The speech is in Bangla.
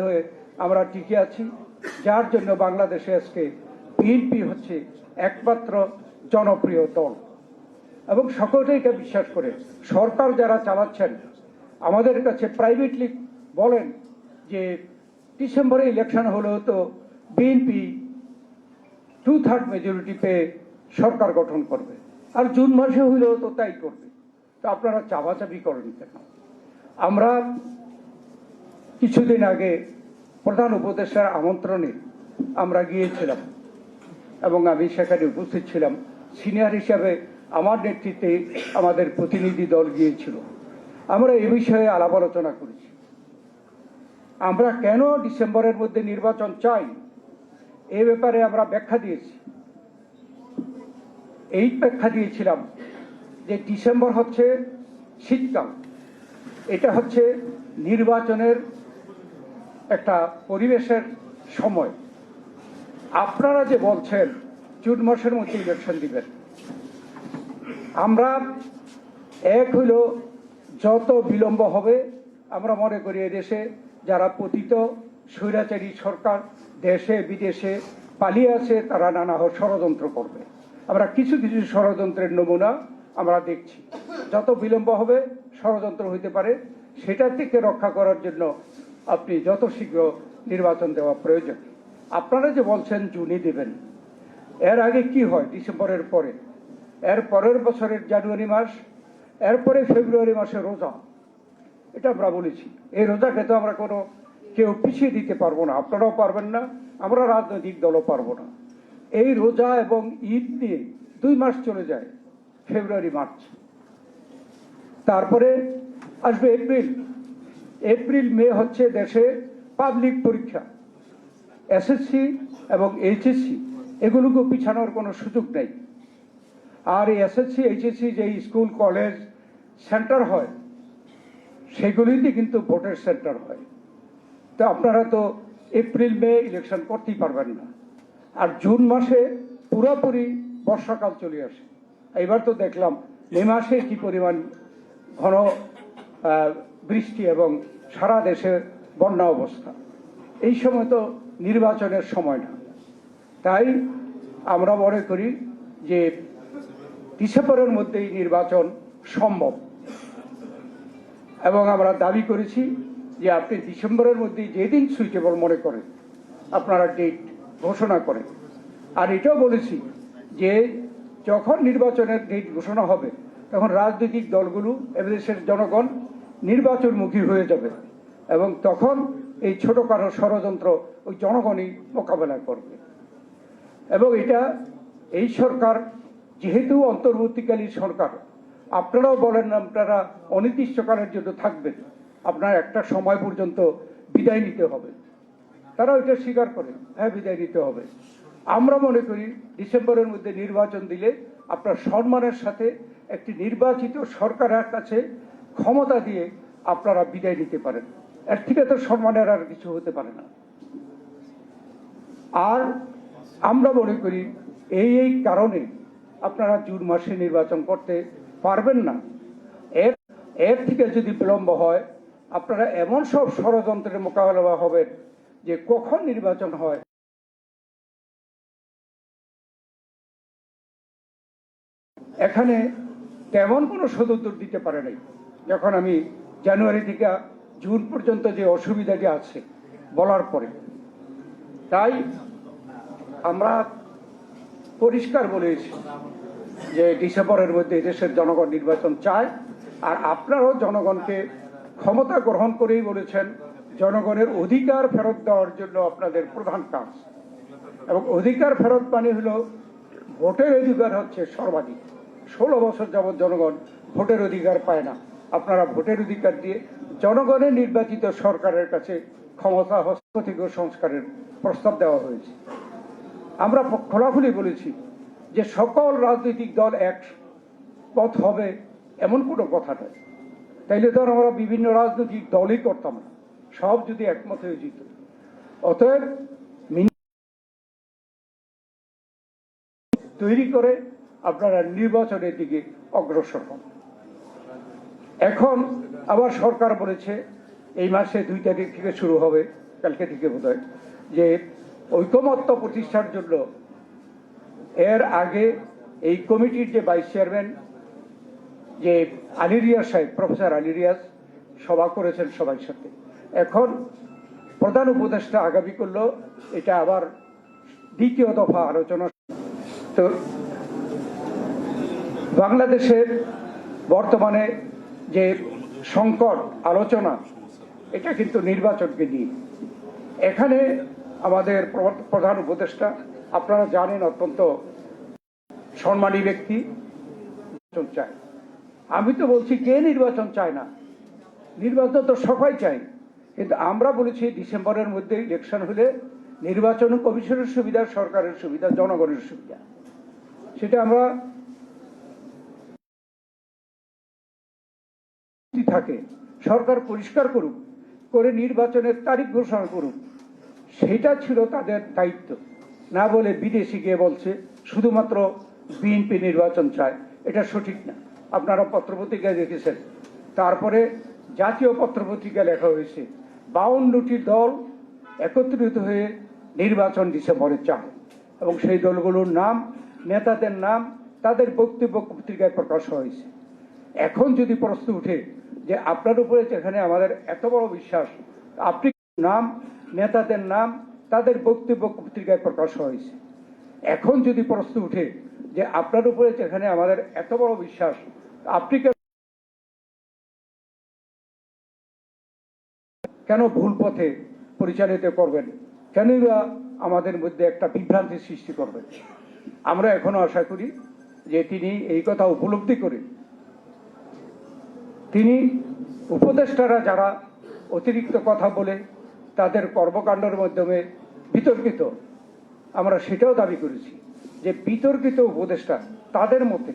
হয়ে আমরা টিকে আছি। যার জন্য বাংলাদেশে আজকে বিএনপি হচ্ছে একমাত্র জনপ্রিয় দল। এবং সকলেই এটা বিশ্বাস করে, সরকার যারা চালাচ্ছেন, আমাদের কাছে প্রাইভেটলি বলেন যে ডিসেম্বরে ইলেকশন হলেও তো বিএনপি টু থার্ড মেজরিটি পেয়ে সরকার গঠন করবে। আর জুন মাসে হইলেও তো তাই করবে। তো আপনারা চাপাচাপি করেন কেন? আমরা কিছুদিন আগে প্রধান উপদেষ্টার আমন্ত্রণে আমরা গিয়েছিলাম এবং আমি সেখানে উপস্থিত ছিলাম। সিনিয়র হিসাবে আমার নেতৃত্বে আমাদের প্রতিনিধি দল গিয়েছিল। আমরা এ বিষয়ে আলাপ আলোচনা করেছি। আমরা কেন ডিসেম্বরের মধ্যে নির্বাচন চাই, এ ব্যাপারে আমরা ব্যাখ্যা দিয়েছি। এই ব্যাখ্যা দিয়েছিলাম যে ডিসেম্বর হচ্ছে শীতকাল। এটা হচ্ছে নির্বাচনের পরিবেশের সময়। আপনারা যে বলছেন, জুন মাসের মধ্যে ইলেকশন দিবেন। আমরা এক হইল যত বিলম্ব হবে, আমরা মনে করি এদেশে যারা পতিত স্বৈরাচারী সরকার দেশে, বিদেশে পালিয়ে আছে, তারা নানা ষড়যন্ত্র করবে। আমরা কিছু কিছু ষড়যন্ত্রের নমুনা আমরা দেখছি। যত বিলম্ব হবে, ষড়যন্ত্র হইতে পারে সেটা থেকে রক্ষা করার জন্য আপনি যত শীঘ্র নির্বাচন দেওয়া প্রয়োজন। আপনারা যে বলছেন, জুনই দেবেন। এর আগে কি হয়? ডিসেম্বরের পরে। এর পরের বছরের জানুয়ারি মাস এরপরে ফেব্রুয়ারি মাসে রোজা। এটা আমরা বলেছি। এই রোজাকে তো আমরা কোনো, কেউ পিছিয়ে দিতে পারব না। আপনারাও পারবেন না, আমরা রাজনৈতিক দলও পারব না। এই রোজা এবং ঈদ নিয়ে দুই মাস চলে যায়, ফেব্রুয়ারি, মার্চ। তারপরে আসবে এপ্রিল। এপ্রিল, মে হচ্ছে দেশে পাবলিক পরীক্ষা এসএসসি এবং এইচএসসি এগুলোকে পিছানোর কোনো সুযোগ নেই। আর এই এসএসসি এইচএসসি যে স্কুল, কলেজ, সেন্টার হয়, সেগুলিতে কিন্তু ভোটের সেন্টার হয়। তো আপনারা তো এপ্রিল, মে ইলেকশন করতেই পারবেন না। আর জুন মাসে পুরোপুরি বর্ষাকাল চলে আসে। এবার তো দেখলাম মে মাসে কি পরিমাণ ঘন বৃষ্টি এবং সারা দেশে বন্যা অবস্থা। এই সময় তো নির্বাচনের সময় না। তাই আমরা মনে করি যে ডিসেম্বরের মধ্যেই নির্বাচন সম্ভব। এবং আমরা দাবি করেছি যে আপনি ডিসেম্বরের মধ্যে যেদিন সুইটেবল মনে করেন, আপনারা ডেট ঘোষণা করেন। আর এটাও বলেছি যে যখন নির্বাচনের ডেট ঘোষণা হবে, তখন রাজনৈতিক দলগুলো, এদেশের জনগণ নির্বাচনমুখী হয়ে যাবে। এবং তখন এই ছোটখাটো ষড়যন্ত্র ওই জনগণই মোকাবেলা করবে। এবং এটা এই সরকার যেহেতু অন্তর্বর্তীকালীন সরকার, আপনারাও বলেন আপনারা অনির্দিষ্টকালের জন্য থাকবেন। আপনার একটা সময় পর্যন্ত বিদায় নিতে হবে। তারা ওইটা স্বীকার করে হ্যাঁ বিদায় নিতে হবে। আমরা মনে করি ডিসেম্বরের মধ্যে নির্বাচন দিলে আপনার সম্মানের সাথে একটি নির্বাচিত সরকারের কাছে ক্ষমতা দিয়ে আপনারা বিদায় নিতে পারেন। এর থেকে তো সম্মানের আর কিছু হতে পারে না। আর আমরা মনে করি, এই এই কারণে আপনারা জুন মাসে নির্বাচন করতে পারবেন না। এর এর থেকে যদি বিলম্ব হয়, আপনারা এমন সব ষড়যন্ত্রের মোকাবেলা হবেন যে কখন নির্বাচন হয়। এখানে তেমন কোনো সদুত্তর দিতে পারে নাই। যখন আমি জানুয়ারি থেকে জুন পর্যন্ত যে অসুবিধাটি আছে বলার পরে, তাই আমরা পরিষ্কার বলেছি যে ডিসেম্বরের মধ্যে দেশের জনগণ নির্বাচন চায়, আর আপনারাও জনগণকে ক্ষমতা গ্রহণ করেই বলেছেন, জনগণের অধিকার ফেরত দেওয়ার জন্য আপনাদের প্রধান কাজ। এবং অধিকার ফেরত মানে হলো ভোটের অধিকার হচ্ছে সর্বাধিক। ষোলো বছর যাবৎ জনগণ ভোটের অধিকার পায় না। আপনারা ভোটের অধিকার দিয়ে জনগণের নির্বাচিত সরকারের কাছে ক্ষমতা হস্তক্ষেপ সংস্কারের প্রস্তাব দেওয়া হয়েছে। আমরা খোলাখুলি বলেছি যে সকল রাজনৈতিক দল এক পথ হবে এমন কোনো কথা নয়। তাইলে আর আমরা বিভিন্ন রাজনৈতিক দলই করতাম না। সব যদি একমত হয়ে যেত। অতএব তৈরি করে আপনারা নির্বাচনের দিকে অগ্রসর হন। এখন আবার সরকার বলেছে, এই মাসে দুই তারিখ থেকে শুরু হবে, কালকে থেকে বোধ যে ঐকমত্য প্রতিষ্ঠার জন্য এর আগে এই কমিটির যে ভাইস চেয়ারম্যান, যে আলিরিয়াস সাহেব, প্রফেসর আলিরিয়াস সভা করেছেন সবার সাথে। এখন প্রধান উপদেষ্টা আগামী করল, এটা আবার দ্বিতীয় দফা আলোচনা। তো বাংলাদেশের বর্তমানে যে সংকট, আলোচনা, এটা কিন্তু নির্বাচনকে নিয়ে। এখানে আমাদের প্র- প্রধান উপদেষ্টা, আপনারা জানেন অত্যন্ত সম্মানী ব্যক্তি, নির্বাচন চায়। আমি তো বলছি, কে নির্বাচন চায় না? নির্বাচন তো সবাই চাই কিন্তু আমরা বলেছি, ডিসেম্বরের মধ্যে ইলেকশন হলে নির্বাচন কমিশনের সুবিধা, সরকারের সুবিধা, জনগণের সুবিধা। সেটা আমরা থাকে, সরকার পরিষ্কার করুক, করে নির্বাচনের তারিখ ঘোষণা করুক, সেটা ছিল তাদের দায়িত্ব। না বলে বিদেশি গিয়ে বলছে, শুধুমাত্র বিএনপি নির্বাচন চায়, এটা সঠিক না। আপনারা পত্রপত্রিকায় দেখেছেন। তারপরে জাতীয় পত্রপত্রিকায় লেখা হয়েছে, বাউন্নটি দল একত্রিত হয়ে নির্বাচন ডিসেম্বরে চায়, এবং সেই দলগুলোর নাম, নেতাদের নাম, তাদের বক্তব্য পত্রিকায় প্রকাশ হয়েছে। এখন যদি প্রশ্ন উঠে যে আপনার উপরে যেখানে আমাদের এত বড় বিশ্বাস। আপনি নাম, নেতাদের নাম, তাদের বক্তব্য পত্রিকায় প্রকাশ হয়েছে। এখন যদি প্রশ্ন উঠে যে আপনার উপরে যেখানে আমাদের এত বড় বিশ্বাস, আপনি কেন কেন ভুল পথে পরিচালিত করবেন? কেনই বা আমাদের মধ্যে একটা বিভ্রান্তির সৃষ্টি করবেন? আমরা এখনও আশা করি যে তিনি এই কথা উপলব্ধি করে তিনি উপদেষ্টারা যারা অতিরিক্ত কথা বলে তাদের কর্মকাণ্ডের মাধ্যমে বিতর্কিত, আমরা সেটাও দাবি করেছি যে বিতর্কিত উপদেষ্টা তাদের মতে